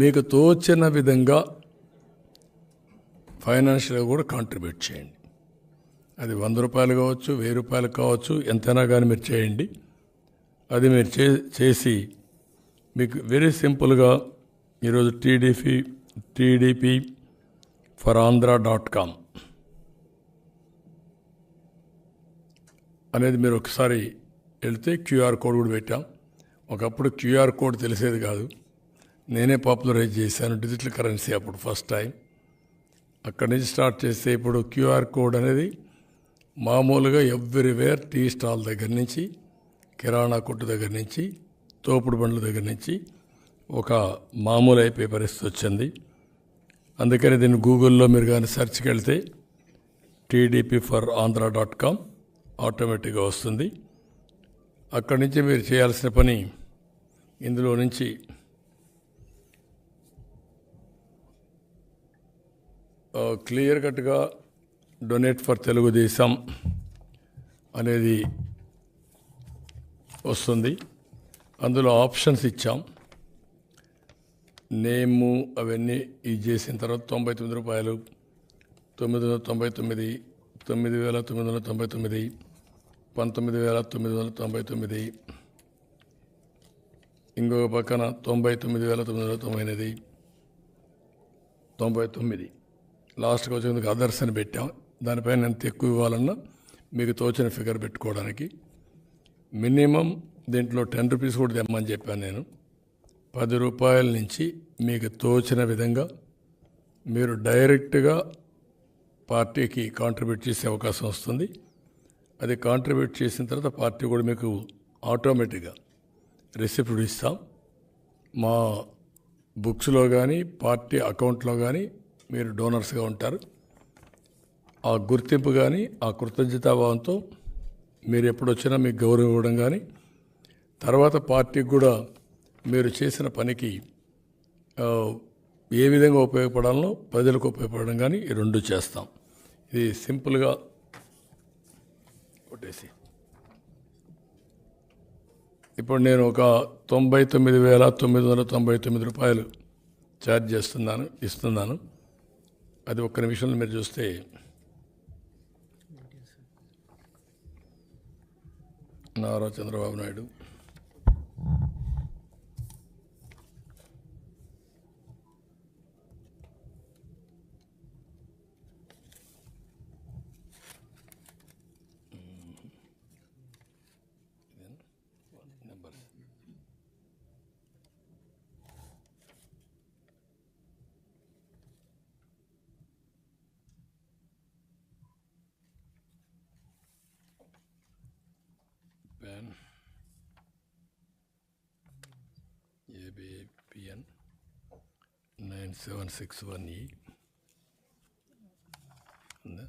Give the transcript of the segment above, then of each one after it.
మీకు తోచిన విధంగా ఫైనాన్షియల్గా కూడా కాంట్రిబ్యూట్ చేయండి. అది వంద రూపాయలు కావచ్చు వెయ్యి రూపాయలు కావచ్చు ఎంతైనా కానీ మీరు చేయండి. అది మీరు చే చేసి మీకు వెరీ సింపుల్గా ఈరోజు TDP TDP for Andhra dot com అనేది మీరు ఒకసారి వెళితే క్యూఆర్ కోడ్ కూడా పెట్టాం. ఒకప్పుడు క్యూఆర్ కోడ్ తెలిసేది కాదు. నేనే పాపులరైజ్ చేశాను డిజిటల్ కరెన్సీ అప్పుడు ఫస్ట్ టైం. అక్కడి నుంచి స్టార్ట్ చేస్తే ఇప్పుడు క్యూఆర్ కోడ్ అనేది మామూలుగా ఎవ్రీవేర్ టీ స్టాల్ దగ్గర నుంచి కిరాణా కొట్టు దగ్గర నుంచి తోపుడు బండ్ల దగ్గర నుంచి ఒక మామూలు అయిపోయే పరిస్థితి వచ్చింది. అందుకని దీన్ని గూగుల్లో మీరు కానీ సెర్చ్కి వెళ్తే TDP for Andhra dot com ఆటోమేటిక్గా వస్తుంది. అక్కడి నుంచి మీరు చేయాల్సిన పని ఇందులో నుంచి క్లియర్ కట్గా డొనేట్ ఫర్ తెలుగుదేశం అనేది వస్తుంది. అందులో ఆప్షన్స్ ఇచ్చాం. నేము అవన్నీ ఇది చేసిన తర్వాత తొంభై తొమ్మిది రూపాయలు తొమ్మిది వందల తొంభై తొమ్మిది తొమ్మిది వేల తొమ్మిది వందల తొంభై తొమ్మిది పంతొమ్మిది వేల తొమ్మిది వందల తొంభై తొమ్మిది ఇంకొక పక్కన తొంభై తొమ్మిది వేల తొమ్మిది వందల తొంభై ఎనిమిది తొంభై తొమ్మిది. లాస్ట్కి వచ్చేందుకు అదర్స్ అని పెట్టాం. దానిపైన ఎంత ఎక్కువ ఇవ్వాలన్నా మీకు తోచిన ఫిగర్ పెట్టుకోవడానికి. మినిమం దీంట్లో టెన్ రూపీస్ కూడా తెమ్మని చెప్పాను నేను. పది రూపాయల నుంచి మీకు తోచిన విధంగా మీరు డైరెక్ట్గా పార్టీకి కాంట్రిబ్యూట్ చేసే అవకాశం వస్తుంది. అది కాంట్రిబ్యూట్ చేసిన తర్వాత పార్టీ కూడా మీకు ఆటోమేటిక్గా రిసిప్ట్ ఇస్తాం. మా బుక్స్లో కానీ పార్టీ అకౌంట్లో కానీ మీరు డోనర్స్గా ఉంటారు. ఆ గుర్తింపు కానీ ఆ కృతజ్ఞతాభావంతో మీరు ఎప్పుడొచ్చినా మీకు గౌరవం ఇవ్వడం కానీ తర్వాత పార్టీకి కూడా మీరు చేసిన పనికి ఏ విధంగా ఉపయోగపడాలో ప్రజలకు ఉపయోగపడడం కానీ ఈ రెండు చేస్తాం. ఇది సింపుల్గా కొట్టేసి. ఇప్పుడు నేను ఒక తొంభై తొమ్మిది వేల తొమ్మిది వందల తొంభై తొమ్మిది రూపాయలు ఛార్జ్ చేస్తున్నాను ఇస్తున్నాను. అది ఒక్క నిమిషంలో మీరు చూస్తే Nara Chandrababu Naidu. be PN 9761E. And then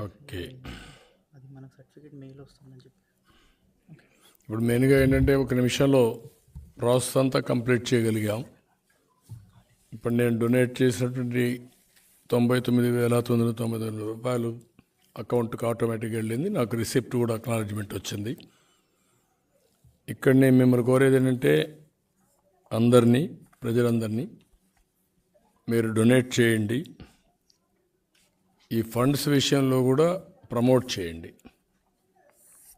okay. అది మనకు సర్టిఫికేట్ మెయిల్ వస్తుందని చెప్పి. ఇప్పుడు మెయిన్గా ఏంటంటే ఒక నిమిషంలో ప్రాసెస్ అంతా కంప్లీట్ చేయగలిగాం. ఇప్పుడు నేను డొనేట్ చేసినటువంటి తొంభై తొమ్మిది వేల తొమ్మిది వందల తొంభై తొమ్మిది రూపాయలు అకౌంట్కి ఆటోమేటిక్గా వెళ్ళింది. నాకు రిసిప్ట్ కూడా అక్నాలజ్మెంట్ వచ్చింది. ఇక్కడ నేను మిమ్మల్ని కోరేది ఏంటంటే అందరినీ ప్రజలందరినీ మీరు డొనేట్ చేయండి. ఈ ఫండ్స్ విషయంలో కూడా ప్రమోట్ చేయండి.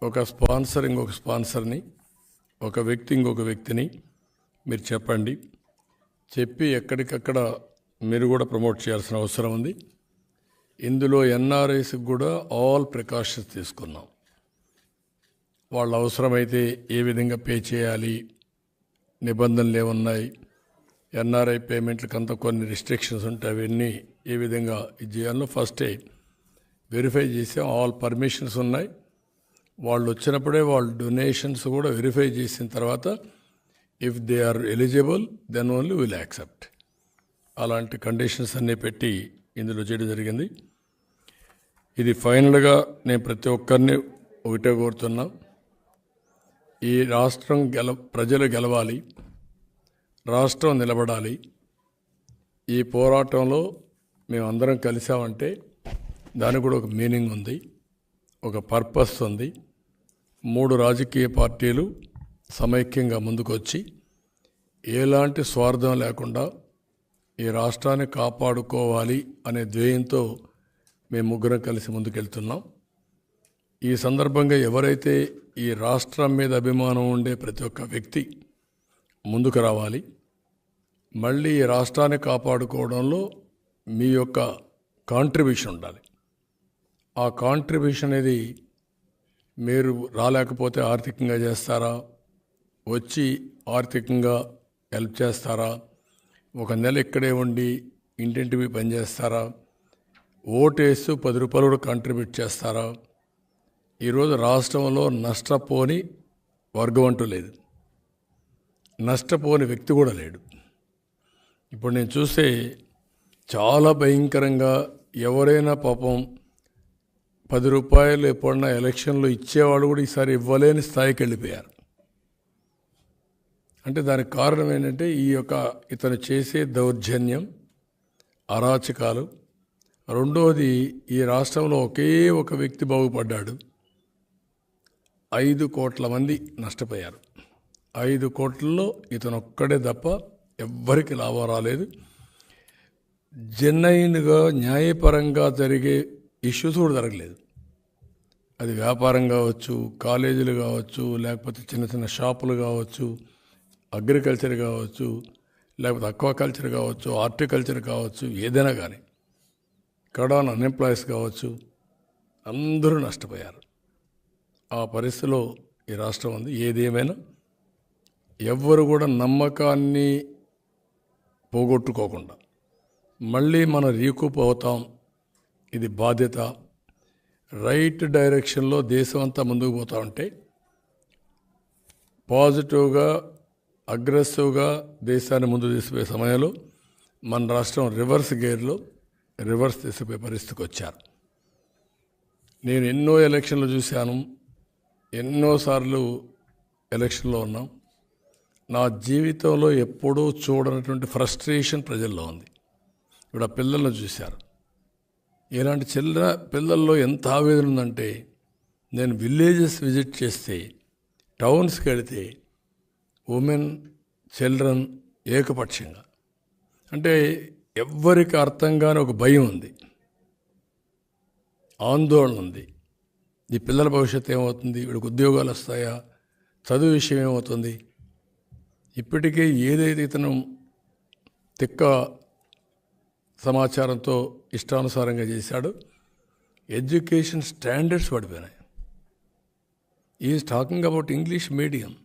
ఒక స్పాన్సర్ ఇంకొక స్పాన్సర్ని ఒక వ్యక్తి ఇంకొక వ్యక్తిని మీరు చెప్పండి. చెప్పి ఎక్కడికక్కడ మీరు కూడా ప్రమోట్ చేయాల్సిన అవసరం ఉంది. ఇందులో ఎన్ఆర్ఐస్కి కూడా ఆల్ ప్రికాషన్స్ తీసుకున్నాం. వాళ్ళ అవసరమైతే ఏ విధంగా పే చేయాలి నిబంధనలు ఏమున్నాయి ఎన్ఆర్ఐ పేమెంట్లకు అంత కొన్ని రిస్ట్రిక్షన్స్ ఉంటాయి అవన్నీ ఏ విధంగా ఇది చేయాలో ఫస్టే వెరిఫై చేసాం ఆల్ పర్మిషన్స్ ఉన్నాయి. వాళ్ళు వచ్చినప్పుడే వాళ్ళ డొనేషన్స్ కూడా వెరిఫై చేసిన తర్వాత if they are eligible then only will accept అలాంటి కండిషన్స్ అన్నీ పెట్టి ఇందులో చేయడం జరిగింది. ఇది ఫైనల్గా నేను ప్రతి ఒక్కరిని ఒకటే కోరుతున్నా. ఈ రాష్ట్రం గెల ప్రజలు గెలవాలి. రాష్ట్రం నిలబడాలి. ఈ పోరాటంలో మేమందరం కలిసామంటే దానికి కూడా ఒక మీనింగ్ ఉంది ఒక పర్పస్ ఉంది. మూడు రాజకీయ పార్టీలు సమైక్యంగా ముందుకొచ్చి ఎలాంటి స్వార్థం లేకుండా ఈ రాష్ట్రాన్ని కాపాడుకోవాలి అనే ధ్యేయంతో మేము ముగ్గురం కలిసి ముందుకెళ్తున్నాం. ఈ సందర్భంగా ఎవరైతే ఈ రాష్ట్రం మీద అభిమానం ఉండే ప్రతి ఒక్క వ్యక్తి ముందుకు రావాలి. మళ్ళీ ఈ రాష్ట్రాన్ని కాపాడుకోవడంలో మీ యొక్క కాంట్రిబ్యూషన్ ఉండాలి. ఆ కాంట్రిబ్యూషన్ అనేది మీరు రాలేకపోతే ఆర్థికంగా చేస్తారా? వచ్చి ఆర్థికంగా హెల్ప్ చేస్తారా? ఒక నెల ఇక్కడే ఉండి ఇంటింటివి పనిచేస్తారా ఓటేస్తూ పది రూపాయలు కూడా కాంట్రిబ్యూట్ చేస్తారా? ఈరోజు రాష్ట్రంలో నష్టపోని వర్గం అంటూ లేదు. నష్టపోని వ్యక్తి కూడా లేడు. ఇప్పుడు నేను చూస్తే చాలా భయంకరంగా ఎవరైనా పాపం పది రూపాయలు ఎప్పుడన్నా ఎలక్షన్లో ఇచ్చేవాడు కూడా ఈసారి ఇవ్వలేని స్థాయికి వెళ్ళిపోయారు. అంటే దానికి కారణం ఏంటంటే ఈ యొక్క ఇతను చేసే దౌర్జన్యం అరాచకాలు. రెండోది ఈ రాష్ట్రంలో ఒకే ఒక వ్యక్తి బాగుపడ్డాడు. ఐదు కోట్ల మంది నష్టపోయారు. ఐదు కోట్లలో ఇతను ఒక్కడే తప్ప ఎవ్వరికి లాభం రాలేదు. జెన్యున్గా న్యాయపరంగా జరిగే ఇష్యూస్ కూడా జరగలేదు. అది వ్యాపారం కావచ్చు కాలేజీలు కావచ్చు లేకపోతే చిన్న చిన్న షాపులు కావచ్చు అగ్రికల్చర్ కావచ్చు లేకపోతే అక్వాకల్చర్ కావచ్చు హార్టికల్చర్ కావచ్చు ఏదైనా కానీ కడాన్ అన్ఎంప్లాయీస్ కావచ్చు అందరూ నష్టపోయారు. ఆ పరిస్థితిలో ఈ రాష్ట్రం ఉంది. ఏదేమైనా ఎవ్వరు కూడా నమ్మకాన్ని పోగొట్టుకోకుండా మళ్ళీ మనం రీకూప్ అవుతాం ఇది బాధ్యత. రైట్ డైరెక్షన్లో దేశం అంతా ముందుకు పోతా ఉంటే పాజిటివ్గా అగ్రెసివ్గా దేశాన్ని ముందు తీసుకుపోయే సమయంలో మన రాష్ట్రం రివర్స్ గేర్లో రివర్స్ తీసుకుపోయే పరిస్థితికి వచ్చారు. నేను ఎన్నో ఎలక్షన్లు చూశాను. ఎన్నోసార్లు ఎలక్షన్లో ఉన్నాం. నా జీవితంలో ఎప్పుడూ చూడనటువంటి ఫ్రస్ట్రేషన్ ప్రజల్లో ఉంది. ఇప్పుడు ఆ పిల్లల్లో చూశారు. ఇలాంటి చిల్లర పిల్లల్లో ఎంత ఆవేదన ఉందంటే నేను విలేజెస్ విజిట్ చేస్తే టౌన్స్కి వెళితే ఉమెన్ చిల్డ్రన్ ఏకపక్షంగా. అంటే ఎవ్వరికి అర్థం కాని ఒక భయం ఉంది. ఆందోళన ఉంది. ఈ పిల్లల భవిష్యత్తు ఏమవుతుంది? వీడికి ఉద్యోగాలు వస్తాయా? చదువు విషయం ఏమవుతుంది? ఇప్పటికే ఏదైతే ఇతను తిక్క సమాచారంతో ఇష్టానుసారంగా చేశాడు. ఎడ్యుకేషన్ స్టాండర్డ్స్ పడిపోయినాయి. Is talking about English medium.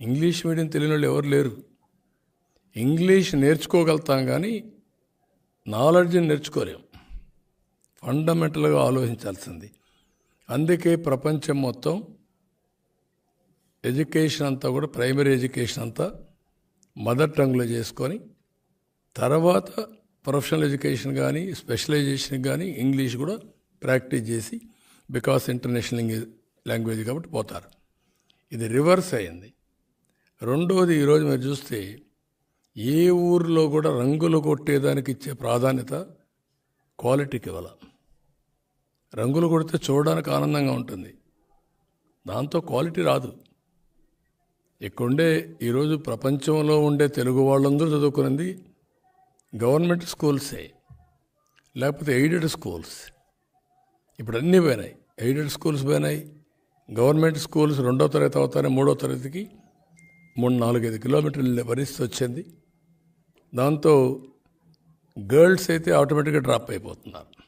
English medium తెలియని వాళ్ళు ఎవరు లేరు. ఇంగ్లీష్ నేర్చుకోగలుగుతాం కానీ నాలెడ్జ్ని నేర్చుకోలేం. ఫండమెంటల్గా ఆలోచించాల్సింది. అందుకే ప్రపంచం మొత్తం ఎడ్యుకేషన్ అంతా కూడా ప్రైమరీ ఎడ్యుకేషన్ అంతా మదర్ టంగ్లో చేసుకొని తర్వాత ప్రొఫెషనల్ ఎడ్యుకేషన్ కానీ స్పెషలైజేషన్ కానీ ఇంగ్లీష్ కూడా ప్రాక్టీస్ చేసి బికాస్ ఇంటర్నేషనల్ లాంగ్వేజ్ కాబట్టి పోతారు. ఇది రివర్స్ అయింది. రెండవది ఈరోజు మీరు చూస్తే ఏ ఊరిలో కూడా రంగులు కొట్టేదానికి ఇచ్చే ప్రాధాన్యత క్వాలిటీకి ఇవ్వాల. రంగులు కొడితే చూడడానికి ఆనందంగా ఉంటుంది. దాంతో క్వాలిటీ రాదు. ఇక్కడుండే ఈరోజు ప్రపంచంలో ఉండే తెలుగు వాళ్ళందరూ చదువుకున్నది గవర్నమెంట్ స్కూల్సే లేకపోతే ఎయిడెడ్ స్కూల్స్. ఇప్పుడు అన్నీ పోయినాయి. ఎయిడెడ్ స్కూల్స్ పోయినాయి గవర్నమెంట్ స్కూల్స్ రెండో తరగతి అవుతానే మూడో తరగతికి మూడు నాలుగైదు కిలోమీటర్ల పరిస్థితి వచ్చింది. దాంతో గర్ల్స్ అయితే ఆటోమేటిక్గా డ్రాప్ అయిపోతున్నారు.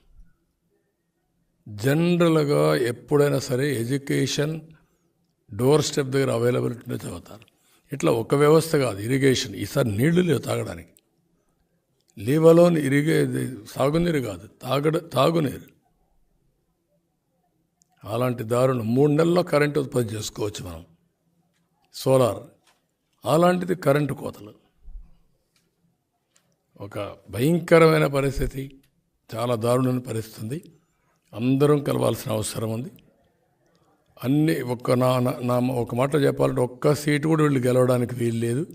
జనరల్గా ఎప్పుడైనా సరే ఎడ్యుకేషన్ డోర్ స్టెప్ దగ్గర అవైలబిలిటీలో చదువుతారు. ఇట్లా ఒక వ్యవస్థ కాదు ఇరిగేషన్. ఈసారి నీళ్ళు లేవు తాగడానికి. లీవలోని ఇరిగే సాగునీరు కాదు తాగడ తాగునీరు. అలాంటి దారుణం మూడు నెలల్లో కరెంటు ఉత్పత్తి చేసుకోవచ్చు మనం. సోలార్ అలాంటిది కరెంటు కోతలు. ఒక భయంకరమైన పరిస్థితి చాలా దారుణమైన పరిస్థితి ఉంది. అందరం కలవాల్సిన అవసరం ఉంది. అన్ని ఒక్క నా- నా ఒక మాట చెప్పాలంటే ఒక్క సీటు కూడా వీళ్ళు గెలవడానికి వీలు లేదు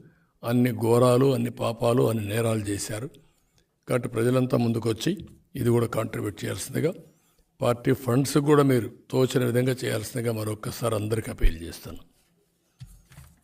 అన్ని ఘోరాలు అన్ని పాపాలు అన్ని నేరాలు చేశారు. కాబట్టి ప్రజలంతా ముందుకొచ్చి ఇది కూడా కాంట్రిబ్యూట్ చేయాల్సిందిగా పార్టీ ఫండ్స్ కూడా మీరు తోచిన విధంగా చేయాల్సిందిగా మరొక్కసారి అందరికీ అపీల్ చేస్తాను.